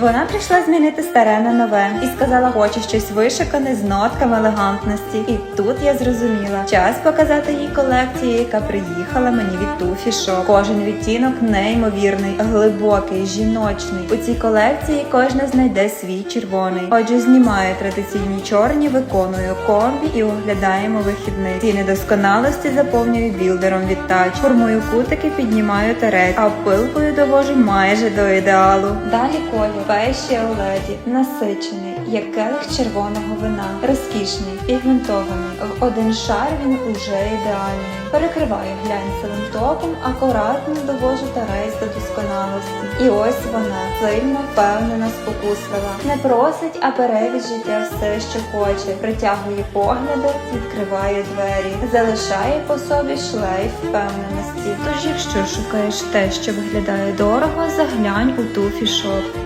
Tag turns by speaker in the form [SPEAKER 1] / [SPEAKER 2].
[SPEAKER 1] Вона прийшла змінити старе на нове і сказала, хоче щось вишикане з нотками елегантності. І тут я зрозуміла, час показати їй колекцію, яка приїхала мені від Туфі Шоп. Кожен відтінок неймовірний, глибокий, жіночний. У цій колекції кожна знайде свій червоний. Отже, знімаю традиційні чорні, виконую комбі і оглядаємо вихідний. Ці недосконалості заповнюю білдером від тач. Формую кутики, піднімаю терець, а пилкою довожу майже до ідеалу. Далі колір Facial Lady, насичений, як келих червоного вина, розкішний, пігментований. В один шар він уже ідеальний. Перекриваю глянцевим топом, акуратно довожу тарець до досконалості. І ось вона сильно впевнена, спокуслива. Не просить, а бере від життя все, що хоче. Притягує погляди, відкриває двері, залишає по собі шлейф впевненості. Тож, якщо шукаєш те, що виглядає дорого, заглянь у туфі шоп.